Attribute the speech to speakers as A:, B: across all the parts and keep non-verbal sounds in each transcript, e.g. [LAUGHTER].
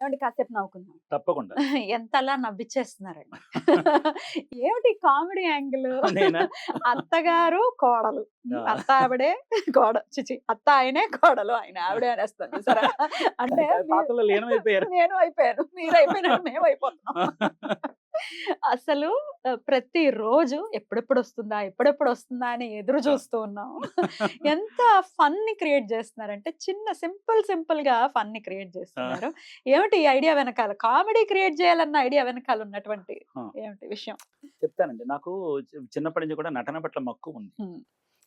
A: ఏమండి కాసేపు నవ్వుకుందాం.
B: తప్పకుండా. [LAUGHS]
A: ఎంతలా నవ్విచ్చేస్తున్నారండి. [LAUGHS] ఏమిటి కామెడీ యాంగిల్? [LAUGHS]
B: నేనా?
A: అత్తగారు కోడలు. అత్త ఆవిడే కోడ చిచి అత్త ఆయనే కోడలు ఆయన ఆవిడే అనేస్తాను సరే అంటే నేను అయిపోయాను మీరు అయిపోయినట్టు మేము అయిపోతున్నాం అసలు ప్రతి రోజు ఎప్పుడెప్పుడు వస్తుందా ఎప్పుడెప్పుడు వస్తుందా అని ఎదురు చూస్తూ ఉన్నాం. [LAUGHS] ఎంత ఫన్ని క్రియేట్ చేస్తున్నారంటే చిన్న సింపుల్ సింపుల్గా ఫన్ని క్రియేట్ చేస్తున్నారు. ఏమిటి ఈ ఐడియా వెనకాల? కామెడీ క్రియేట్ చేయాలన్న ఐడియా వెనకాల ఉన్నటువంటి. ఏమిటి విషయం?
B: చెప్తానండి. నాకు చిన్నప్పటి నుంచి కూడా నటన పట్ల మక్కువ ఉంది.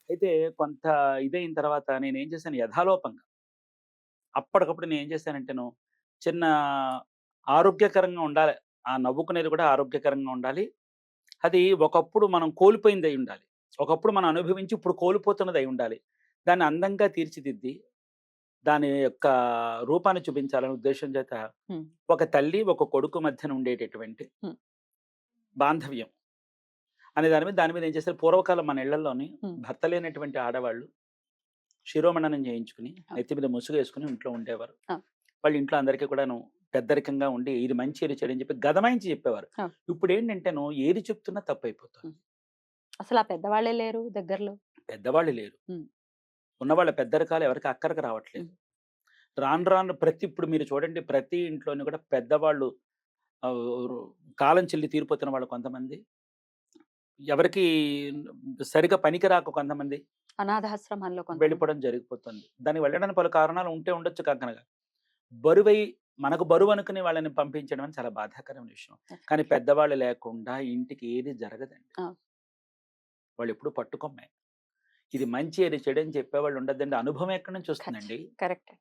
B: అయితే కొంత ఇదైన తర్వాత నేను ఏం చేశాను? యథాలోపంగా. అప్పటికప్పుడు నేను ఏం చేశానంటేను చిన్న ఆరోగ్యకరంగా ఉండాలి. ఆ నవ్వుకునేది కూడా ఆరోగ్యకరంగా ఉండాలి అది ఒకప్పుడు మనం కోల్పోయింది అయి ఉండాలి ఒకప్పుడు మనం అనుభవించి ఇప్పుడు కోల్పోతున్నది అయి ఉండాలి దాన్ని అందంగా తీర్చిదిద్ది దాని యొక్క రూపాన్ని చూపించాలనే ఉద్దేశం చేత. ఒక తల్లి ఒక కొడుకు మధ్యన ఉండేటటువంటి. బాంధవ్యం అనే దాని మీద దాని మీద ఏం చేస్తారు పూర్వకాలం మన
A: ఇళ్ళలోని.
B: భర్త లేనటువంటి ఆడవాళ్ళు శిరోమణనం చేయించుకుని. నెత్తి మీద ముసుగు వేసుకుని ఇంట్లో ఉండేవారు. వాళ్ళు ఇంట్లో అందరికీ కూడాను పెద్దరికంగా ఉండి ఇది మంచి ఇది చెడు అని చెప్పి గదమాయించి చెప్పేవారు. ఇప్పుడు ఏంటంటేను ఏది చెప్తున్నా తప్పు అయిపోతుంది
A: అసలు ఆ పెద్దవాళ్ళే లేరు దగ్గరలో?
B: పెద్దవాళ్ళు లేరు. ఉన్నవాళ్ళ పెద్దరికాలు ఎవరికి అక్కడికి రావట్లేదు. రాను రాను ప్రతి ఇప్పుడు మీరు చూడండి ప్రతి ఇంట్లోని కూడా పెద్దవాళ్ళు కాలం చెల్లి తీరిపోతున్న వాళ్ళు కొంతమంది. ఎవరికి సరిగా పనికి రాక కొంతమంది.
A: అనాథాశ్రమాల్లో
B: వెళ్ళిపోవడం జరిగిపోతుంది. దానికి వెళ్ళడానికి పలు కారణాలు ఉంటే ఉండొచ్చు కాకనగా. బరువై మనకు బరువు అనుకుని వాళ్ళని పంపించడం అని చాలా బాధాకరమైన విషయం. కానీ పెద్దవాళ్ళు లేకుండా ఇంటికి ఏది జరగదండి. వాళ్ళు ఎప్పుడు పట్టుకొమ్మే. ఇది మంచి ఇది చెడు అని చెప్పేవాళ్ళు ఉండదండి అనుభవం ఎక్కడి నుంచి వస్తుందండి?
A: కరెక్ట్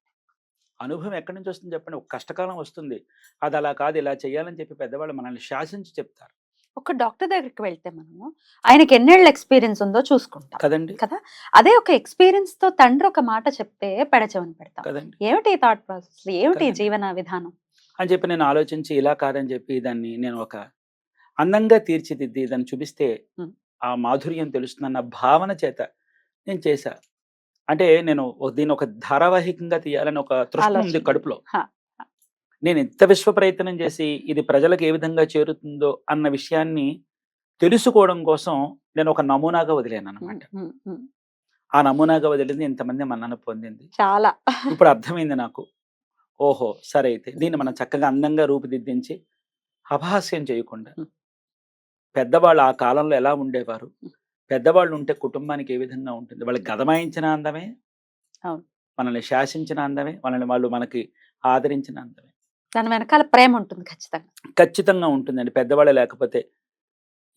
B: అనుభవం ఎక్కడి నుంచి వస్తుంది చెప్పండి. ఒక కష్టకాలం వస్తుంది. అది అలా కాదు ఇలా చేయాలని చెప్పి పెద్దవాళ్ళు మనల్ని శాసించి చెప్తారు.
A: ఒక డాక్టర్ దగ్గరికి వెళ్తే మనము ఆయనకి ఎన్నేళ్ళ ఎక్స్పీరియన్స్ ఉందో చూసుకుంటాం.
B: కదండి.
A: కదా? అదే ఒక ఎక్స్పీరియన్స్తో తండ్రి ఒక మాట చెప్తే పెడచెవని పెడతాం.
B: కదండి.
A: ఏమిటి థాట్ ప్రాసెస్? ఏమిటి. జీవన విధానం?
B: అని చెప్పి నేను ఆలోచించి ఇలా కాదని చెప్పి దాన్ని నేను ఒక అందంగా తీర్చిదిద్ది దాన్ని చూపిస్తే. ఆ మాధుర్యం తెలుస్తుందన్న భావన చేత నేను చేశా. అంటే నేను దీన్ని ఒక ధారావాహికంగా తీయాలని ఒక తృష్ణ ఉంది. కడుపులో. నేను ఎంత విశ్వ ప్రయత్నం చేసి ఇది ప్రజలకు ఏ విధంగా చేరుతుందో అన్న విషయాన్ని తెలుసుకోవడం కోసం నేను ఒక నమూనాగా వదిలాను అనమాట. ఆ నమూనాగా వదిలింది ఇంతమంది మన్నన పొందింది.
A: చాలా.
B: ఇప్పుడు అర్థమైంది నాకు. ఓహో! సరే అయితే దీన్ని మనం చక్కగా అందంగా రూపుదిద్దించి అపహాస్యం చేయకుండా. పెద్దవాళ్ళు ఆ కాలంలో ఎలా ఉండేవారు. పెద్దవాళ్ళు ఉంటే కుటుంబానికి ఏ విధంగా ఉంటుంది? వాళ్ళు గదమాయించిన అందమే. మనల్ని శాసించిన అందమే? మనల్ని వాళ్ళు మనకి ఆదరించిన అందమే?
A: దాని వెనకాల ప్రేమ ఉంటుంది ఖచ్చితంగా.
B: ఖచ్చితంగా ఉంటుందండి. పెద్దవాళ్ళు లేకపోతే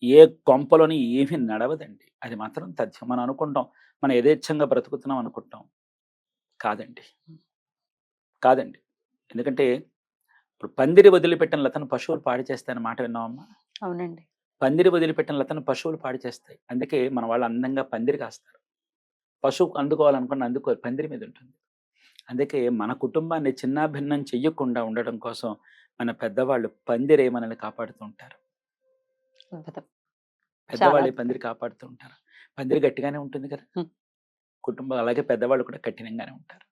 B: ఏ కొంపలోని ఏమీ నడవదండి. అది మాత్రం తథ్యం మనం అనుకుంటాం. మనం యథేచ్ఛంగా బ్రతుకుతున్నాం అనుకుంటాం. కాదండి. కాదండి. ఎందుకంటే ఇప్పుడు పందిరి వదిలిపెట్టిన లతను పశువులు పాడి చేస్తాయన్న మాట విన్నామమ్మా
A: అవునండి.
B: పందిరి వదిలిపెట్టిన లతను పశువులు పాడి చేస్తాయి. అందుకే మన వాళ్ళు అందంగా పందిరి కాస్తారు. పశువు అందుకోవాలనుకున్న అందుకో పందిరి మీద ఉంటుంది. అందుకే మన కుటుంబాన్ని చిన్నాభిన్నం చెయ్యకుండా ఉండడం కోసం మన పెద్దవాళ్ళు పందిరే మనల్ని కాపాడుతూ ఉంటారు.
A: అద్భుతం.
B: పెద్దవాళ్ళే. పందిరి కాపాడుతూ ఉంటారు. పందిరి గట్టిగానే ఉంటుంది కదా. కుటుంబం అలాగే పెద్దవాళ్ళు కూడా కఠినంగానే ఉంటారు.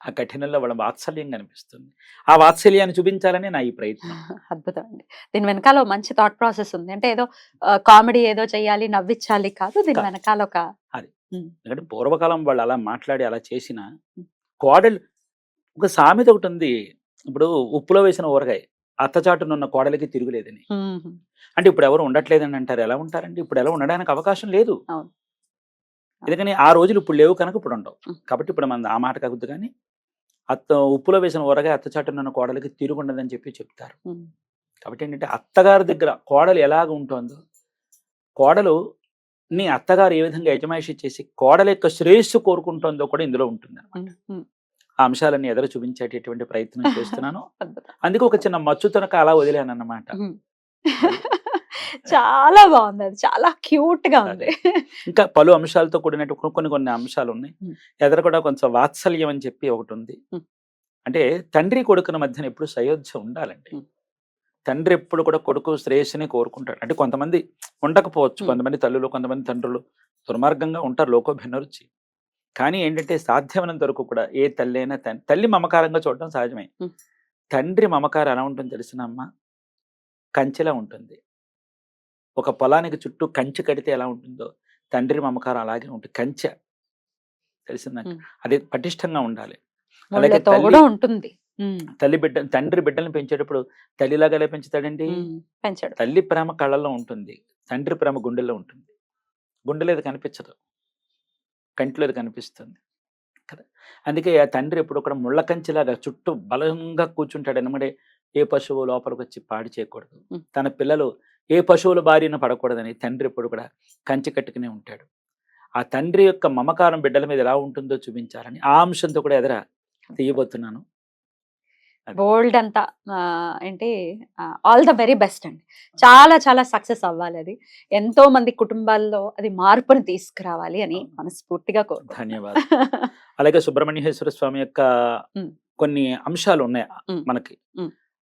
B: ఆ కఠినంలో వాళ్ళ వాత్సల్యం కనిపిస్తుంది. ఆ వాత్సల్యాన్ని చూపించాలని నా ఈ ప్రయత్నం.
A: అద్భుతం అండి దీని వెనకాల మంచి థాట్ ప్రాసెస్ ఉంది. అంటే ఏదో కామెడీ ఏదో చెయ్యాలి నవ్వించాలి కాదు దీని. వెనకాల ఒక
B: ఎందుకంటే పూర్వకాలం వాళ్ళు అలా మాట్లాడి అలా చేసిన. కోడలు ఒక సామెత ఒకటి ఉంది. ఇప్పుడు ఉప్పులో వేసిన ఊరగాయ అత్తచాటునున్న కోడలికి తిరుగులేదని. అంటే ఇప్పుడు ఎవరు ఉండట్లేదని అంటారు. ఎలా ఉంటారండి? ఇప్పుడు ఎలా ఉండడానికి అవకాశం లేదు. ఎందుకని ఆ రోజులు ఇప్పుడు లేవు కనుక ఇప్పుడు ఉండవు. కాబట్టి ఇప్పుడు మన ఆ మాట కావద్దు కానీ అత్త ఉప్పులో వేసిన ఊరగాయ అత్తచాటునున్న కోడలికి తిరుగు ఉండదని చెప్పి చెప్తారు. కాబట్టి ఏంటంటే అత్తగారి దగ్గర కోడలు ఎలాగ ఉంటుందో కోడలు నీ అత్తగారు ఏ విధంగా యజమాయిషి చేసి కోడల యొక్క శ్రేయస్సు కోరుకుంటుందో కూడా ఇందులో ఉంటుంది
A: ఉమ్.
B: ఆ అంశాలన్నీ ఎదురు చూపించేటటువంటి ప్రయత్నం [LAUGHS] చేస్తున్నాను. అందుకే ఒక చిన్న మచ్చుతనక అలా వదిలాను అన్నమాట. [LAUGHS]
A: చాలా బాగుంది. అది చాలా క్యూట్గా ఉంది.
B: ఇంకా పలు అంశాలతో కూడినట్టు కొన్ని- కొన్ని అంశాలు ఉన్నాయి. ఎదురు కూడా కొంచెం వాత్సల్యం అని చెప్పి ఒకటి ఉంది. అంటే తండ్రి కొడుకుల మధ్యన ఎప్పుడు సయోధ్య ఉండాలండి. తండ్రి ఎప్పుడు కూడా కొడుకు శ్రేయస్సుని కోరుకుంటాడు. అంటే కొంతమంది ఉండకపోవచ్చు. కొంతమంది తల్లులు కొంతమంది తండ్రులు దుర్మార్గంగా ఉంటారు లోకో భిన్నరుచి కానీ ఏంటంటే సాధ్యమైనంత వరకు కూడా ఏ తల్లి అయినా తల్లి మమకారంగా చూడడం సహజమే. తండ్రి మమకారం ఎలా ఉంటుంది తెలిసినమ్మా కంచెలా ఉంటుంది. ఒక పొలానికి చుట్టూ కంచె కడితే ఎలా ఉంటుందో తండ్రి మమకారం అలాగే ఉంటుంది. కంచె. తెలిసిందండి
A: ఉమ్.
B: అది పటిష్టంగా ఉండాలి. అలాగే
A: ఉంటుంది.
B: తల్లి బిడ్డ తండ్రి బిడ్డల్ని పెంచేటప్పుడు తల్లిలాగా ఎలా పెంచుతాడండి?
A: పెంచడు.
B: తల్లి ప్రేమ కళ్ళల్లో ఉంటుంది. తండ్రి ప్రేమ గుండెల్లో ఉంటుంది. గుండెలో అది కనిపించదు. కంటిలో అది కనిపిస్తుంది. కదా? అందుకే ఆ తండ్రి ఎప్పుడు కూడా ముళ్ళ కంచిలాగా చుట్టూ బలంగా కూర్చుంటాడు. అనమాట ఏ పశువు లోపలికి వచ్చి పాడు చేయకూడదు. తన పిల్లలు ఏ పశువుల బారిన పడకూడదని తండ్రి ఎప్పుడు కూడా కంచి కట్టుకునే ఉంటాడు. ఆ తండ్రి యొక్క మమకారం బిడ్డల మీద ఎలా ఉంటుందో చూపించాలని ఆ అంశంతో కూడా ఎదుర తీయబోతున్నాను.
A: బోల్డ్ అంతా ఏంటి ఆల్ ద వెరీ బెస్ట్ అండి. చాలా చాలా సక్సెస్ అవ్వాలి అది. ఎంతో మంది కుటుంబాల్లో అది మార్పుని తీసుకురావాలి అని మనస్ఫూర్తిగా కోరుకుంటున్నాను
B: ధన్యవాదాలు. అలాగే సుబ్రహ్మణ్యేశ్వర స్వామి యొక్క. కొన్ని అంశాలు ఉన్నాయి. మనకి.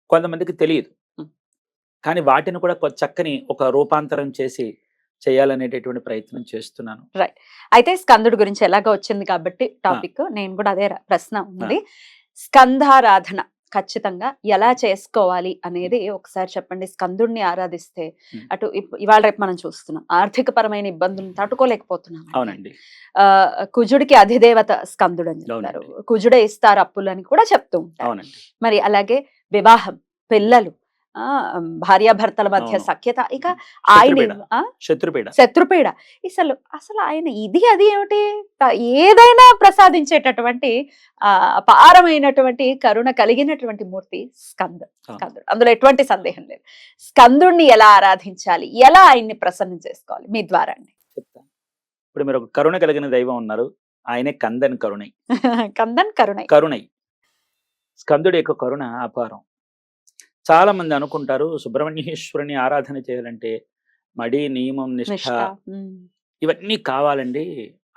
B: కొంతమందికి తెలియదు. కానీ వాటిని కూడా చక్కని ఒక రూపాంతరం చేసి చేయాలనేటటువంటి ప్రయత్నం చేస్తున్నాను.
A: అయితే స్కందుడు గురించి ఎలాగ వచ్చింది కాబట్టి టాపిక్ నేను కూడా అదే ప్రశ్న ఉంది. స్కందారాధన. ఖచ్చితంగా ఎలా చేసుకోవాలి అనేది ఒకసారి చెప్పండి. స్కందుడిని ఆరాధిస్తే. అటు ఇవాళ రేపు మనం చూస్తున్నాం. ఆర్థిక పరమైన ఇబ్బందులను తట్టుకోలేకపోతున్నాం
B: అవునండి.
A: ఆ, కుజుడికి అధిదేవత స్కందుడు అని చెప్తారు. కుజుడే ఇస్తారు అప్పులు అని కూడా చెప్తూ ఉంటారు. మరి అలాగే వివాహం పిల్లలు భార్యాభర్తల మధ్య. సఖ్యత. ఇక ఆయన
B: శత్రుపీడ. శత్రుపీడ.
A: అసలు అసలు ఆయన ఇది అది ఏమిటి? ఏదైనా ప్రసాదించేటటువంటి ఆ అపారమైనటువంటి కరుణ కలిగినటువంటి మూర్తి స్కంద
B: అవును.
A: స్కందుడు. అందులో ఎటువంటి సందేహం లేదు. స్కందుడిని ఎలా ఆరాధించాలి? ఎలా ఆయన్ని ప్రసన్నం చేసుకోవాలి? మీ ద్వారా అండి
B: చెప్తాను ఇప్పుడు మీరు ఒక కరుణ కలిగిన దైవం ఉన్నారు. ఆయనే కందని కరుణై. [LAUGHS]
A: కందన్ కరుణై.
B: కరుణై. స్కందుడి యొక్క కరుణ అపారం. చాలా మంది అనుకుంటారు సుబ్రహ్మణ్యేశ్వరుని ఆరాధన చేయాలంటే మడి నియమం నిష్ఠ. ఇవన్నీ కావాలండి.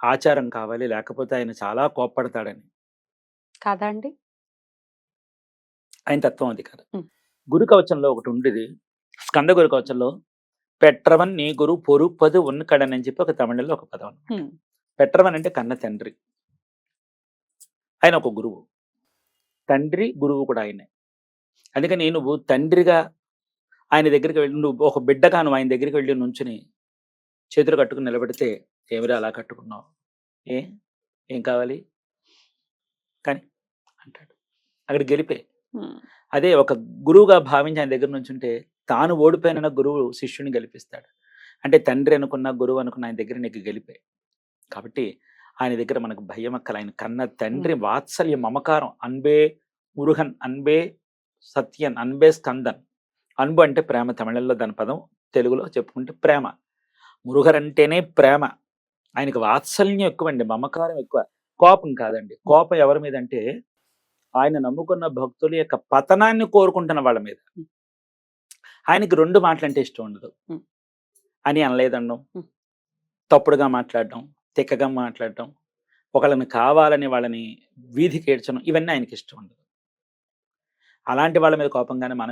B: ఆచారం కావాలి. లేకపోతే ఆయన చాలా కోప్పడతాడని.
A: కాదా అండి
B: ఆయన తత్వం అది కాదు. గురు కవచంలో ఒకటి ఉండేది. స్కంద గురు కవచంలో పెట్రవన్ నీ గురు పొరుపదు ఉన్నకడని అని చెప్పి ఒక తమిళంలో ఒక పదం. పెట్రవన్ అంటే కన్న తండ్రి. ఆయన ఒక గురువు. తండ్రి గురువు కూడా ఆయనే. అందుకని నువ్వు తండ్రిగా ఆయన దగ్గరికి వెళ్ళి నువ్వు ఒక బిడ్డగా నువ్వు ఆయన దగ్గరికి వెళ్ళి నుంచుని చేతులు కట్టుకుని నిలబెడితే ఏమిరా అలా కట్టుకున్నావు? ఏ? ఏం కావాలి? కానీ అంటాడు. అక్కడ గెలిపే. అదే ఒక గురువుగా భావించి ఆయన దగ్గర నుంచి ఉంటే తాను ఓడిపోయిన గురువు శిష్యుని గెలిపిస్తాడు. అంటే తండ్రి అనుకున్న గురువు అనుకున్న ఆయన దగ్గర నీకు గెలిపే. కాబట్టి ఆయన దగ్గర మనకు భయం అక్కల ఆయన కన్న తండ్రి వాత్సల్య మమకారం. అన్బే మురుగన్ అన్బే సత్యన్ అన్బే స్కందన్. అన్బు అంటే ప్రేమ తమిళంలో దాని పదం తెలుగులో చెప్పుకుంటే ప్రేమ. మురుగర్ అంటేనే ప్రేమ. ఆయనకు వాత్సల్యం ఎక్కువ అండి మమకారం ఎక్కువ. కోపం కాదండి. కోపం ఎవరి మీద అంటే ఆయన నమ్ముకున్న భక్తుల యొక్క పతనాన్ని కోరుకుంటున్న వాళ్ళ మీద. ఆయనకి రెండు మాటలు అంటే ఇష్టం ఉండదు. అని అనలేదండం. తప్పుడుగా మాట్లాడడం తిక్కగా మాట్లాడడం ఒకళ్ళని కావాలని వాళ్ళని వీధికి ఏడ్చడం ఇవన్నీ ఆయనకి ఇష్టం ఉండదు. అలాంటి వాళ్ళ మీద కోపంగానే మన